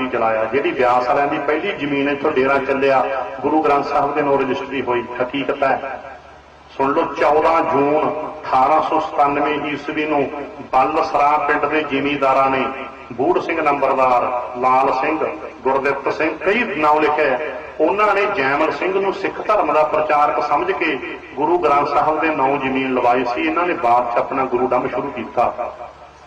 ਨਾਨਕੀ ਚਲਾਇਆ, ਜਿਹੜੀ ਬਿਆਸ ਵਾਲਿਆਂ ਦੀ ਪਹਿਲੀ ਜ਼ਮੀਨ ਇੱਥੋਂ ਡੇਰਾ ਚੱਲਿਆ, ਗੁਰੂ ਗ੍ਰੰਥ ਸਾਹਿਬ ਦੇ ਨਾਂ ਰਜਿਸਟਰੀ ਹੋਈ, ਹਕੀਕਤ ਹੈ। ਸੁਣ ਲਓ 14 ਜੂਨ 1897 ਈਸਵੀ ਨੂੰ ਬੱਲਸਰਾ ਪਿੰਡ ਦੇ ਜ਼ਿਮੀਂਦਾਰਾਂ ਨੇ ਬੂੜ ਸਿੰਘ ਨੰਬਰਦਾਰ, ਲਾਲ ਸਿੰਘ, ਗੁਰਦਿੱਤ ਸਿੰਘ, ਕਈ ਨਾਮ ਲਿਖਿਆ ਉਹਨਾਂ ਨੇ ਜੈਮਲ ਸਿੰਘ ਨੂੰ ਸਿੱਖ ਧਰਮ ਦਾ ਪ੍ਰਚਾਰਕ ਸਮਝ ਕੇ ਗੁਰੂ ਗ੍ਰੰਥ ਸਾਹਿਬ ਦੇ ਨਾਂ ਜ਼ਮੀਨ ਲਵਾਈ ਸੀ। ਇਹਨਾਂ ਨੇ ਬਾਅਦ ਚ ਆਪਣਾ ਗੁਰੂ ਡੰਮ ਸ਼ੁਰੂ ਕੀਤਾ।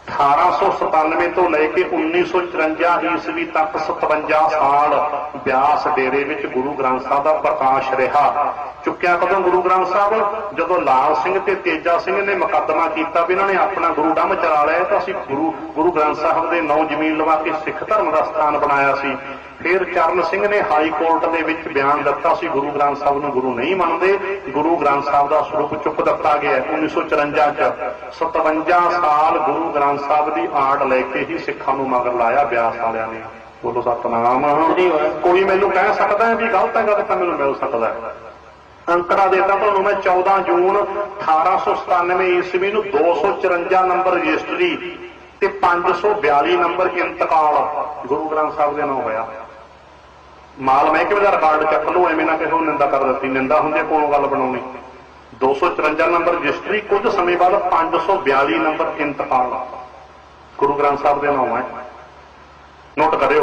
1897 ਤੋਂ ਲੈ ਕੇ 1954 ਈਸਵੀ ਤੱਕ 57 ਸਾਲ ਬਿਆਸ ਡੇਰੇ ਵਿੱਚ ਗੁਰੂ ਗ੍ਰੰਥ ਸਾਹਿਬ ਦਾ ਪ੍ਰਕਾਸ਼ ਰਿਹਾ। ਚੁੱਕਿਆ ਕਦੋਂ ਗੁਰੂ ਗ੍ਰੰਥ ਸਾਹਿਬ? ਜਦੋਂ ਲਾਲ ਸਿੰਘ ਤੇ ਤੇਜਾ ਸਿੰਘ ਨੇ ਮੁਕੱਦਮਾ ਕੀਤਾ ਵੀ ਇਹਨਾਂ ਨੇ ਆਪਣਾ ਗੁਰੂ ਡੰਮ ਚਲਾ ਲਿਆ, ਤਾਂ ਅਸੀਂ ਗੁਰੂ ਗੁਰੂ ਗ੍ਰੰਥ ਸਾਹਿਬ ਦੇ ਨੌ ਜ਼ਮੀਨ ਲਵਾ ਕੇ ਸਿੱਖ ਧਰਮ ਦਾ ਸਥਾਨ ਬਣਾਇਆ ਸੀ। ਫਿਰ ਚਰਨ ਸਿੰਘ ਨੇ ਹਾਈ ਕੋਰਟ ਦੇ ਵਿੱਚ ਬਿਆਨ ਦਿੱਤਾ ਸੀ, ਗੁਰੂ ਗ੍ਰੰਥ ਸਾਹਿਬ ਨੂੰ ਗੁਰੂ ਨਹੀਂ ਮੰਨਦੇ। ਗੁਰੂ ਗ੍ਰੰਥ ਸਾਹਿਬ ਦਾ ਸਰੂਪ ਚੁੱਕ ਦਿੱਤਾ ਗਿਆ ਹੈ। 1954 ਚ। 57 ਸਾਲ ਗੁਰੂ ਗ੍ਰੰਥ ਸਾਹਿਬ ਦੀ ਆੜ ਲੈ ਕੇ ਹੀ ਸਿੱਖਾਂ ਨੂੰ ਮਗਰ ਲਾਇਆ ਬਿਆਸ ਵਾਲਿਆਂ ਨੇ। ਬੋਲੋ ਸਤਨਾਮ। ਕੋਈ ਮੈਨੂੰ ਕਹਿ ਸਕਦਾ ਹੈ ਵੀ ਗਲਤ ਹੈ ਗੱਲ ਤਾਂ ਮੈਨੂੰ ਮਿਲ ਸਕਦਾ ਹੈ। ਅੰਕੜਾ ਦੇਤਾ ਤੁਹਾਨੂੰ ਮੈਂ 14 ਜੂਨ 1897 ਈਸਵੀ ਨੂੰ 254 ਨੰਬਰ ਰਜਿਸਟਰੀ ਤੇ 542 ਨੰਬਰ ਇੰਤਕਾਲ ਗੁਰੂ ਗ੍ਰੰਥ ਸਾਹਿਬ ਦੇ ਨਾਮ ਹੋਇਆ। ਮਾਲ ਮਹਿਕਮੇ ਦਾ ਰਿਕਾਰਡ ਚੱਕ ਲਓ ਐਵੇਂ ਨਾ ਕਿਸੇ ਨੂੰ ਨਿੰਦਾ ਕਰ ਦਿੱਤੀ। ਨਿੰਦਾ ਹੁੰਦੀ ਕੋਲੋਂ ਗੱਲ ਬਣਾਉਣੀ? 254 ਨੰਬਰ ਰਜਿਸਟਰੀ ਕੁਝ ਸਮੇਂ ਬਾਅਦ 542 ਨੰਬਰ ਇੰਤਕਾਲ। ਗੁਰੂ ਗ੍ਰੰਥ ਸਾਹਿਬ ਦੇ ਨਾਮ ਹੈ। ਨੋਟ ਕਰਿਓ।